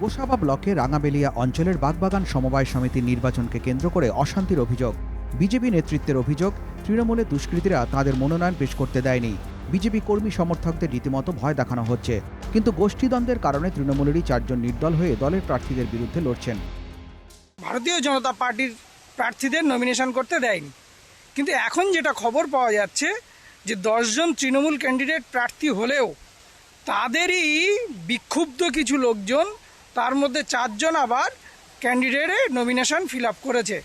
গোসাবা ব্লকে রাঙাবেলিয়া অঞ্চলের বাগবাগান সমবায় সমিতির নির্বাচনকে কেন্দ্র করে অশান্তির অভিযোগ। বিজেপি নেতৃত্বের অভিযোগ, তৃণমূলের দুষ্কৃতীরা তাদের মনোনয়ন পেশ করতে দেয়নি। বিজেপি কর্মী সমর্থকদের রীতিমতো ভয় দেখানো হচ্ছে। কিন্তু গোষ্ঠীদ্বন্দ্বের কারণে তৃণমূলেরই চারজন নির্দল হয়ে দলের প্রার্থীদের বিরুদ্ধে লড়ছেন। ভারতীয় জনতা পার্টির প্রার্থীদের নমিনেশন করতে দেয়নি। কিন্তু এখন যেটা খবর পাওয়া যাচ্ছে যে দশজন তৃণমূল ক্যান্ডিডেট প্রার্থী হলেও তাদেরই বিক্ষুব্ধ কিছু লোকজন তার মধ্যে চারজন আবার ক্যান্ডিডেটে নমিনেশন ফিল আপ করেছে।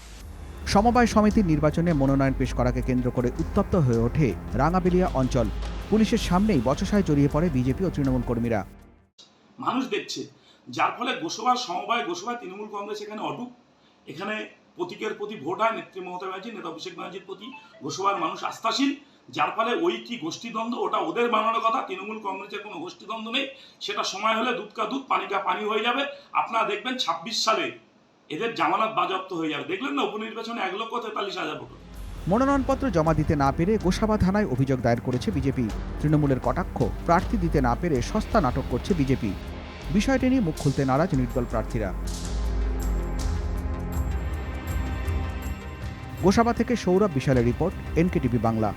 সমবায় সমিতির নির্বাচনে মনোনয়ন পেশ করাকে কেন্দ্র করে উত্তপ্ত হয়ে ওঠে রাঙাবেলিয়া অঞ্চল। পুলিশের সামনেই বচসায় জড়িয়ে পড়ে বিজেপি ও তৃণমূল কর্মীরা। মানুষ দেখছে যার ফলে গোসবার সমবায় গোসবায় তৃণমূল কংগ্রেস এখানে অটুক এখানে প্রতীকের প্রতি ভোট হয় নেত্রী মমতা ব্যানার্জি নেতা অভিষেক ব্যানার্জির প্রতি। গোসবার মানুষ আস্থাশীল। যার ফলে ওই কি গোষ্ঠীদ্বন্দ্ব? ওটা ওদের বানানোর কথা। তৃণমূল কংগ্রেসের কোনো গোষ্ঠীদ্বন্দ্ব নেই। সেটা সময় হলে দুধ কা দুধ, পানি কা পানি হয়ে যাবে। আপনারা দেখবেন ছাব্বিশ সালে এদের জামানত বাজপ্ত হয়ে যাবে। দেখলেন না উপনির্বাচনে এক লক্ষ তেতাল্লিশ হাজার ভোট মনোনয়নপত্র জমা দিতে না পেরে গোসাবা থানায় অভিযোগ দায়ের করেছে বিজেপি। তৃণমূলের কটাক্ষ, প্রার্থী দিতে না পেরে সস্তা নাটক করছে বিজেপি। বিষয়টি নিয়ে মুখ খুলতে নারাজ নির্দল প্রার্থীরা। গোসাবা থেকে সৌরভ বিশালের রিপোর্ট, এনকেটিভি বাংলা।